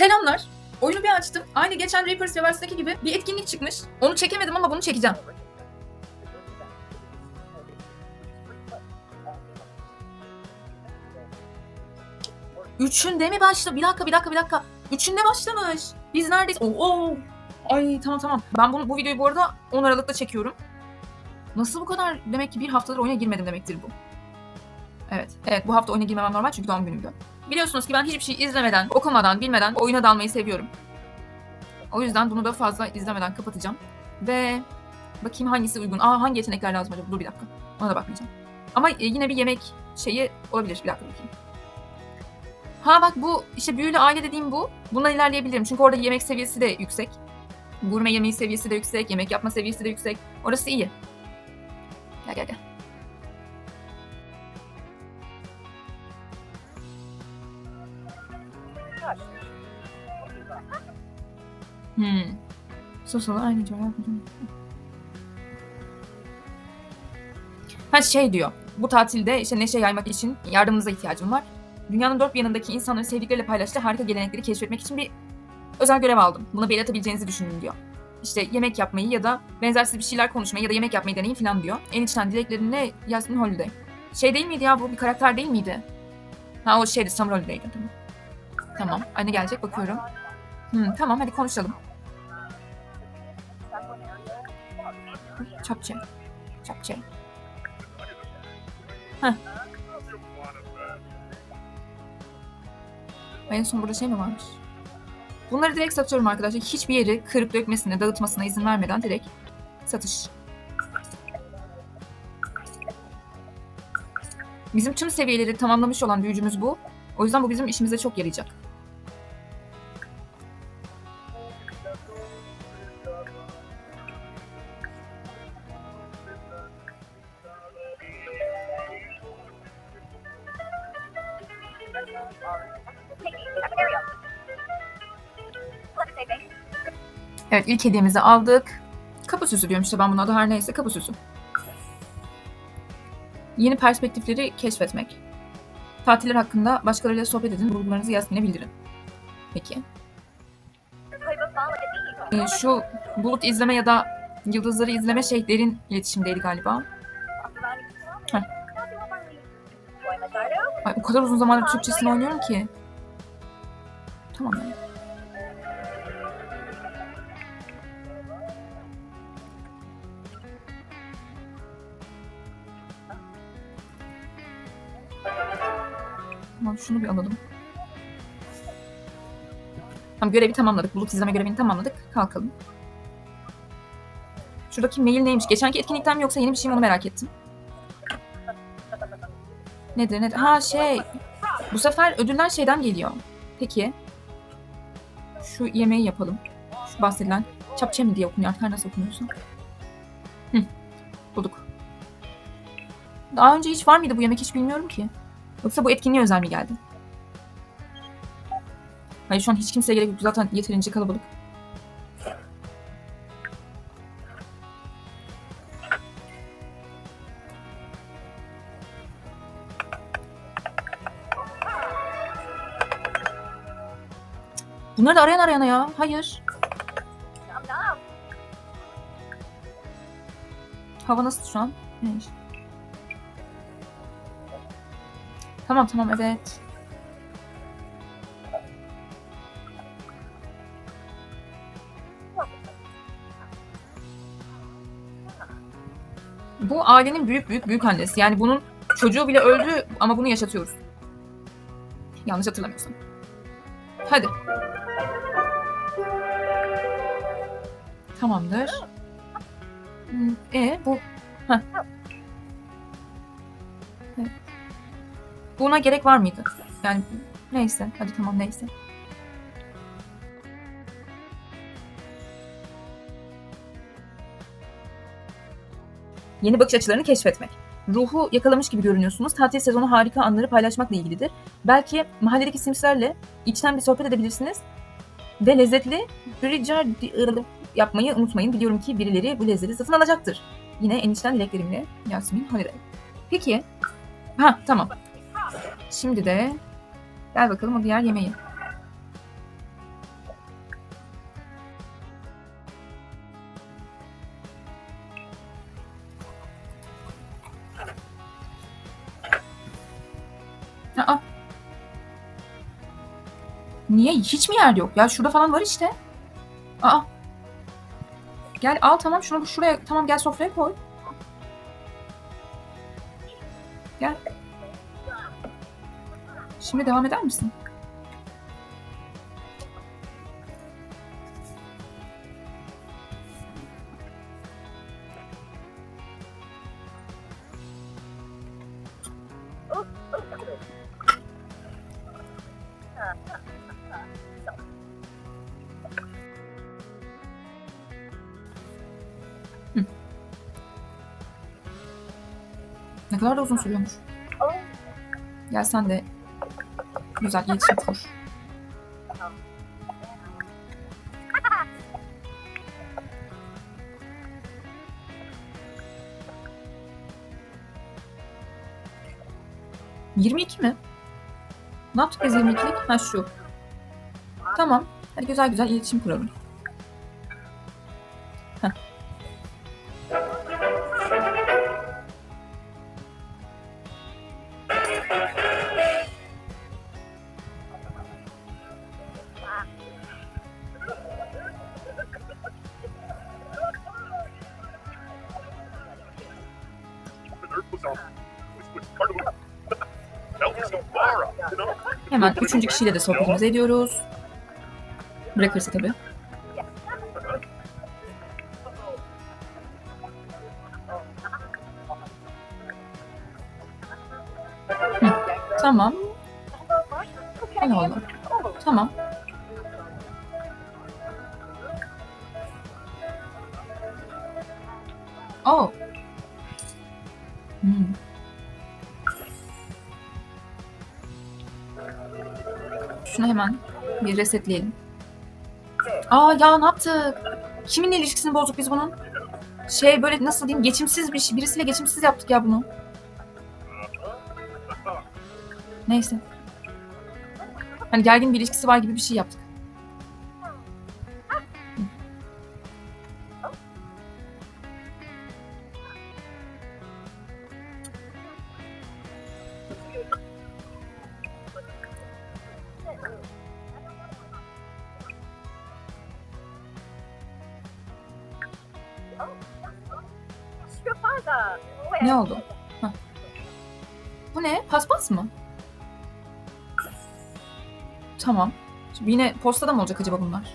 Selamlar. Oyunu bir açtım. Aynı geçen Reapers Reverse'deki gibi bir etkinlik çıkmış. Onu çekemedim ama bunu çekeceğim. Üçünde mi başladı? Bir dakika, bir dakika, bir dakika. Üçünde başlamış. Biz neredeyiz? Oo. Ay tamam tamam. Ben bunu, bu videoyu bu arada 10 Aralık'ta çekiyorum. Nasıl bu kadar? Demek ki bir haftadır oyuna girmedim demektir bu. Evet. Evet bu hafta oyuna girmemem normal çünkü doğum günümdü. Biliyorsunuz ki ben hiçbir şey izlemeden, okumadan, bilmeden oyuna dalmayı seviyorum. O yüzden bunu da fazla izlemeden kapatacağım. Ve bakayım hangisi uygun. Aa hangi yetenekler lazım acaba? Dur bir dakika. Ona da bakmayacağım. Ama e, yine bir yemek şeyi olabilir. Bir dakika bakayım. Ha bak bu işte büyülü aile dediğim bu. Bundan ilerleyebilirim. Çünkü orada yemek seviyesi de yüksek. Gurme yemeği seviyesi de yüksek. Yemek yapma seviyesi de yüksek. Orası iyi. Gel gel gel. Hmm. Sosalı aynı cevap. Şey diyor. Bu tatilde işte neşe yaymak için yardımınıza ihtiyacım var. Dünyanın dört bir yanındaki insanların sevdikleriyle paylaştığı harika gelenekleri keşfetmek için bir özel görev aldım. Buna bir atabileceğinizi düşünün diyor. İşte yemek yapmayı ya da benzersiz bir şeyler konuşmayı ya da yemek yapmayı deneyin falan diyor. En içten dileklerine Yasmin Holiday. Şey değil miydi ya bu bir karakter değil miydi? Ha o şeydi Summer Holiday'di tamam. Tamam. Anne gelecek bakıyorum. Hmm, tamam hadi konuşalım. Çapçı. Çapçı. Heh. En son burada şey mi varmış? Bunları direkt satıyorum arkadaşlar. Hiçbir yeri kırıp dökmesine, dağıtmasına izin vermeden direkt satış. Bizim tüm seviyeleri tamamlamış olan büyücümüz bu. O yüzden bu bizim işimize çok yarayacak. Evet ilk hediyemizi aldık. Kapı süsü diyorum işte ben buna da her neyse kapı süsü. Yeni perspektifleri keşfetmek. Tatiller hakkında başkalarıyla sohbet edin, bulgularınızı Yasmin'e bildirin. Peki. Ee, şu bulut izleme ya da yıldızları izleme şey derin iletişimdeydi galiba. Heh. Ay, o kadar uzun zamandır Türkçesini oynuyorum ki. Tamam yani. Tamam şunu bir alalım. Tamam görevi tamamladık. Bulut izleme görevini tamamladık. Kalkalım. Şuradaki mail neymiş? Geçenki etkinlikten mi yoksa yeni bir şey mi onu merak ettim. Nedir nedir? Ha şey. Bu sefer ödüller şeyden geliyor. Peki. Şu yemeği yapalım. Şu bahsedilen çapçe mi diye okunuyor her nasıl okunuyorsa. Hı. Bulduk. Daha önce hiç var mıydı bu yemek hiç bilmiyorum ki. Yoksa bu etkinliğe özel mi geldi? Hayır şu an hiç kimseye gerek yok. Zaten yeterince kalabalık. Bunları da arayan arayana ya. Hayır. Hava nasıl şu an? İş? Tamam tamam evet. Bu ailenin büyük büyük büyük annesi. Yani bunun çocuğu bile öldü ama bunu yaşatıyoruz. Yanlış hatırlamıyorsam. Hadi. Tamamdır. Hmm, E bu. Heh. Buna gerek var mıydı? Yani neyse. Hadi tamam neyse. Yeni bakış açılarını keşfetmek. Ruhu yakalamış gibi görünüyorsunuz. Tatil sezonu harika anları paylaşmakla ilgilidir. Belki mahalledeki simslerle içten bir sohbet edebilirsiniz. Ve lezzetli Bridger yapmayı unutmayın. Biliyorum ki birileri bu lezzeti satın alacaktır. Yine en içten dileklerimle Yasemin Holiday. Peki. Ha tamam. Şimdi de gel bakalım o diğer yemeği. Aa. Niye? Hiç mi yer yok? Ya şurada falan var işte. Aa. Gel al tamam şunu şuraya tamam gel sofraya koy. Gel. Şimdi devam eder misin? Ne kadar da uzun sürüyormuş. Gel sen de güzel iletişim kur. Yirmi iki mi? Ne yaptık biz 22'lik? Ha şu. Tamam. Hadi güzel güzel iletişim kuralım. Hemen üçüncü kişiyle de sohbetimizi ediyoruz. Bırakırsa tabii. Hı, Tamam. Allah Allah. Tamam. Oh. Bir resetleyelim. Aa ya ne yaptık? Kiminle ilişkisini bozduk biz bunun? Şey böyle nasıl diyeyim geçimsiz bir şey. Birisiyle geçimsiz yaptık ya bunu. Neyse. Hani gergin bir ilişkisi var gibi bir şey yaptık. Ne oldu? Hah. Bu ne? Paspas mı? Tamam. Şimdi yine postada mı olacak acaba bunlar?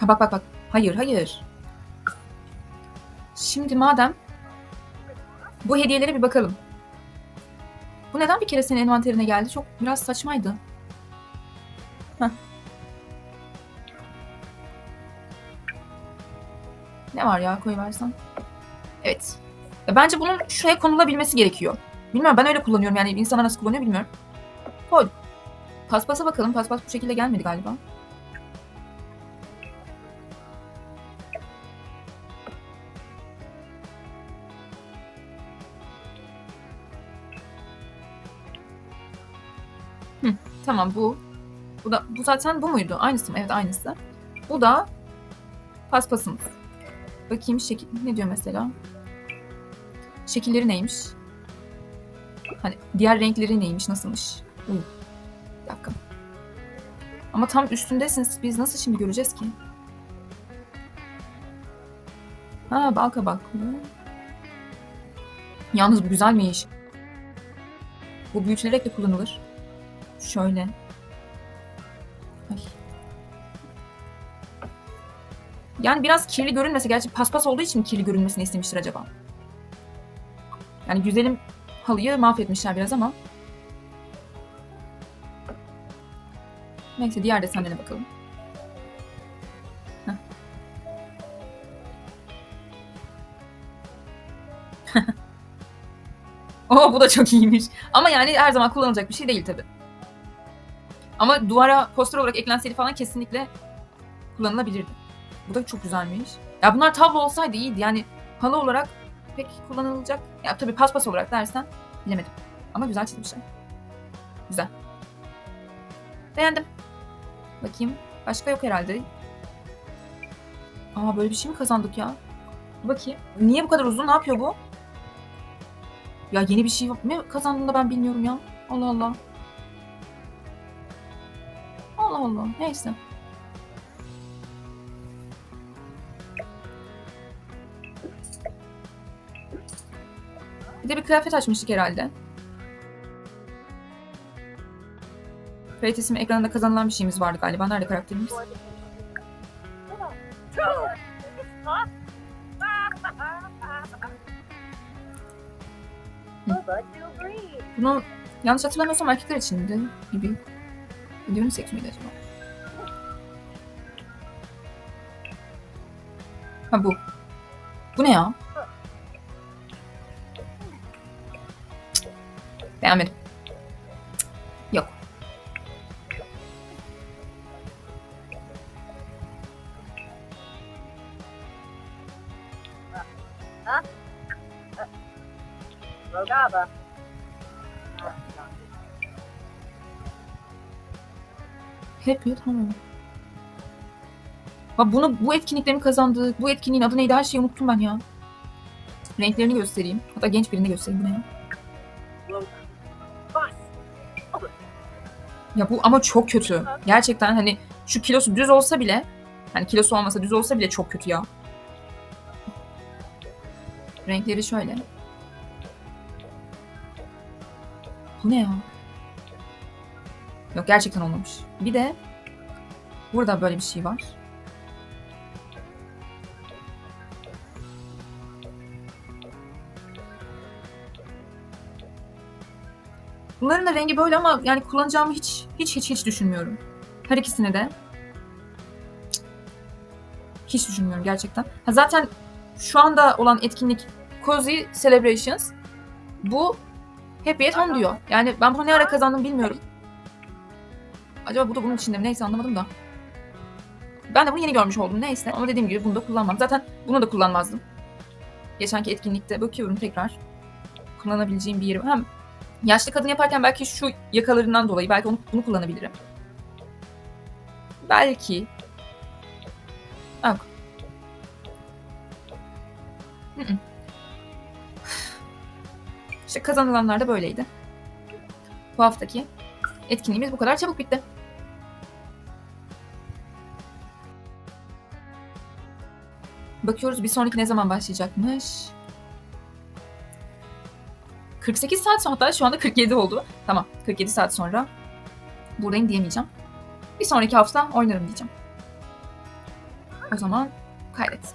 Ha bak bak bak. Hayır hayır. Şimdi madem bu hediyelere bir bakalım. Bu neden bir kere senin envanterine geldi? Çok biraz saçmaydı. Heh. Ne var ya koyuversen. Evet. Bence bunun şuraya konulabilmesi gerekiyor. Bilmiyorum ben öyle kullanıyorum yani insanlar nasıl kullanıyor bilmiyorum. Koy. Paspasa bakalım. Paspas bu şekilde gelmedi galiba. Hı, tamam bu. Bu da bu zaten bu muydu? Aynısı mı? Evet aynısı. Bu da paspasımız. Bakayım şekil ne diyor mesela? Şekilleri neymiş? Hani diğer renkleri neymiş, nasılmış? Bir dakika. Ama tam üstündesiniz. Biz nasıl şimdi göreceğiz ki? Ha bal kabaklı. Yalnız bu güzelmiş. Bu büyütülerek de kullanılır. Şöyle. Ay. Yani biraz kirli görünmese, gerçi paspas olduğu için kirli görünmesini istemiştir acaba? Yani güzelim halıyı mahvetmişler biraz ama. Neyse diğer desenlerine bakalım. Oo bu da çok iyiymiş. Ama yani her zaman kullanılacak bir şey değil tabi. Ama duvara poster olarak eklenseydi falan kesinlikle kullanılabilirdi. Bu da çok güzelmiş. Ya bunlar tablo olsaydı iyiydi. Yani halı olarak pek kullanılacak. Ya tabii paspas olarak dersen bilemedim. Ama güzel çizmişler. Güzel. Beğendim. Bakayım. Başka yok herhalde. Aa böyle bir şey mi kazandık ya? Bakayım. Niye bu kadar uzun? Ne yapıyor bu? Ya yeni bir şey ne kazandığını da ben bilmiyorum ya. Allah Allah. Allah Allah. Neyse. Bir de bir kıyafet açmıştık herhalde. Fate ismi ekranında kazanılan bir şeyimiz vardı galiba. Nerede karakterimiz? Bunu yanlış hatırlamıyorsam erkekler içindi gibi. Biliyorum seks miydi acaba? Ha bu. Bu ne ya? Beğenmedim. Yok. Hep ya tamam. Ha bunu bu etkinliklerin kazandığı, bu etkinliğin adı neydi her şeyi unuttum ben ya. Renklerini göstereyim. Hatta genç birini göstereyim bu ne ya. Ya bu ama çok kötü. Gerçekten hani şu kilosu düz olsa bile hani kilosu olmasa düz olsa bile çok kötü ya. Renkleri şöyle. Bu ne ya? Yok gerçekten olmamış. Bir de burada böyle bir şey var. Bunların da rengi böyle ama yani kullanacağımı hiç hiç hiç hiç düşünmüyorum. Her ikisini de. Hiç düşünmüyorum gerçekten. Ha zaten şu anda olan etkinlik Cozy Celebrations. Bu Happy at Home diyor. Yani ben bunu ne ara kazandım bilmiyorum. Acaba bu da bunun içinde mi? Neyse anlamadım da. Ben de bunu yeni görmüş oldum. Neyse. Ama dediğim gibi bunu da kullanmam. Zaten bunu da kullanmazdım. Geçenki etkinlikte bakıyorum tekrar. Kullanabileceğim bir yeri. Hem yaşlı kadın yaparken belki şu yakalarından dolayı belki onu, bunu kullanabilirim. Belki. Yok. İşte kazanılanlar da böyleydi. Bu haftaki etkinliğimiz bu kadar çabuk bitti. Bakıyoruz bir sonraki ne zaman başlayacakmış. 48 saat sonra hatta şu anda 47 oldu. Tamam 47 saat sonra buradayım diyemeyeceğim. Bir sonraki hafta oynarım diyeceğim. O zaman kaydet.